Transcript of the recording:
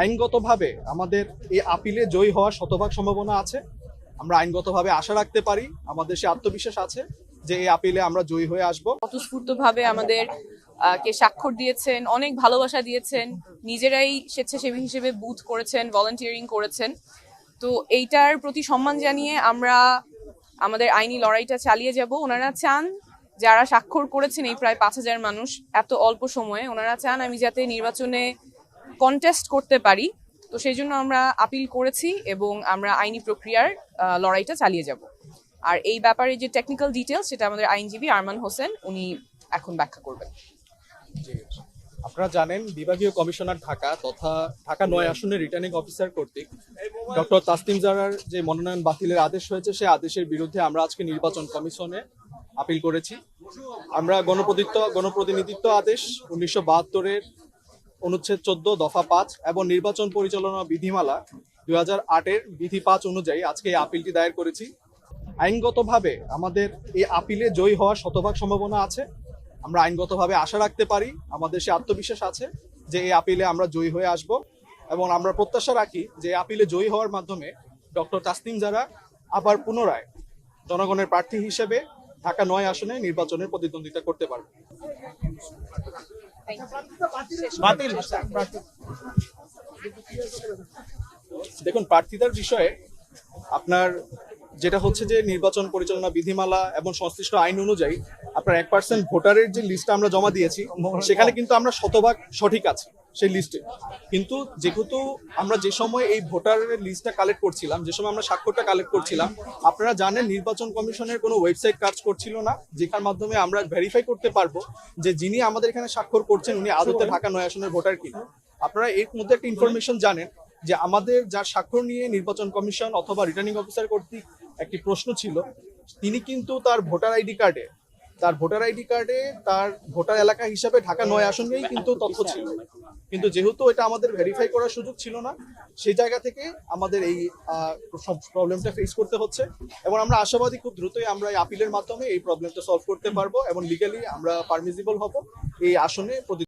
আইনগতভাবে আমাদের এই আপিলে জয়ী হওয়ার শতভাগ সম্ভাবনা আছে। আমরা আইনগতভাবে আশা রাখতে পারি, আমাদের সে আত্মবিশ্বাস আছে যে এই আপিলে আমরা জয়ী হয়ে আসব। স্বতঃস্ফূর্তভাবে আমাদের কে স্বাক্ষর দিয়েছেন, অনেক ভালোবাসা দিয়েছেন, নিজেরাই স্বেচ্ছাসেবী হিসেবে বুথ করেছেন ভলান্টিয়ারিং করেছেন। তো এইটার প্রতি সম্মান জানিয়ে আমরা আমাদের আইনি লড়াইটা চালিয়ে যাব। ওনারা চান যারা স্বাক্ষর করেছেন এই প্রায় পাঁচ হাজার মানুষ, এত অল্প সময়ে ওনারা চান আমি যাতে নির্বাচনে কন্টেস্ট করতে পারি, তো সেই জন্য আমরা আপিল করেছি এবং আমরা আইনি প্রক্রিয়ার লড়াইটা চালিয়ে যাব। আর এই ব্যাপারে যে টেকনিক্যাল ডিটেলস সেটা আমাদের আইনজীবী আরমান হোসেন, উনি এখন ব্যাখ্যা করবেন। আপনারা জানেন, বিভাগীয় কমিশনার ঢাকা তথা ঢাকা নয় আসনের রিটার্নিং অফিসার কর্তৃক ডক্টর তাসলিম জারার যে মনোনয়ন বাতিলের আদেশ হয়েছে সেই আদেশের বিরুদ্ধে আমরা আজকে নির্বাচন কমিশনে আপিল করেছি। আমরা গণপ্রতিনিধিত্ব গণপ্রতিনিধিত্ব আদেশ উনিশশো বাহাত্তরের অনুচ্ছেদ চোদ্দ, দফা পাঁচ এবং নির্বাচন পরিচালনা বিধিমালা দুই হাজার আটের বিধি পাঁচ অনুযায়ী আজকে এই আপিলটি দায়ের করেছি। আইনগতভাবে আমাদের এই আপিলে জয়ী হওয়ার শতভাগ সম্ভাবনা আছে। আমরা আইনগতভাবে আশা রাখতে পারি, আমাদের সে আত্মবিশ্বাস আছে যে এই আপিলে আমরা জয়ী হয়ে আসব এবং আমরা প্রত্যাশা রাখি যে আপিলে জয়ী হওয়ার মাধ্যমে ডক্টর তাসনিম যারা আবার পুনরায় জনগণের প্রার্থী হিসেবে ঢাকা নয় আসনে নির্বাচনের প্রতিদ্বন্দ্বিতা করতে পারবে। বাতিল। দেখুন প্রার্থীদের বিষয়ে আপনার যেটা হচ্ছে যে নির্বাচন পরিচালনা বিধিমালা এবং সংশ্লিষ্ট আইন অনুযায়ী আপনার এক পার্সেন্ট ভোটারের যে লিস্টটা আমরা জমা দিয়েছি সেখানে কিন্তু আমরা শতভাগ সঠিক আছি সেই লিস্টে কিন্তু যেহেতু আমরা যে সময় এই ভোটারের লিস্টটা কালেক্ট করছিলাম যে সময় আমরা স্বাক্ষরটা কালেক্ট করছিলাম আপনারা জানেন নির্বাচন কমিশনের কোনো ওয়েবসাইট কাজ করছিল না যেখার মাধ্যমে আমরা ভেরিফাই করতে পারব যে যিনি আমাদের এখানে স্বাক্ষর করছেন উনি আদতে ঢাকা নয় আসনের ভোটার কিনা। আপনারা এর মধ্যে একটা ইনফরমেশন জানেন যে আমাদের যার স্বাক্ষর নিয়ে নির্বাচন কমিশন অথবা রিটার্নিং অফিসার কর্তৃক একটি প্রশ্ন ছিল, তিনি কিন্তু তার ভোটার আইডি কার্ডে, তার ভোটার আইডি কার্ডে তার ভোটার এলাকা হিসাবে ঢাকা নয় আসনেই কিন্তু তথ্য ছিল। কিন্তু যেহেতু এটা আমাদের ভেরিফাই করার সুযোগ ছিল না, সেই জায়গা থেকে আমাদের এই প্রবলেমটা ফেস করতে হচ্ছে এবং আমরা আশাবাদী খুব দ্রুতই আমরা এই আপিলের মাধ্যমে এই প্রবলেমটা সলভ করতে পারব এবং লিগালি আমরা পারমিজিবল হব এই আসনে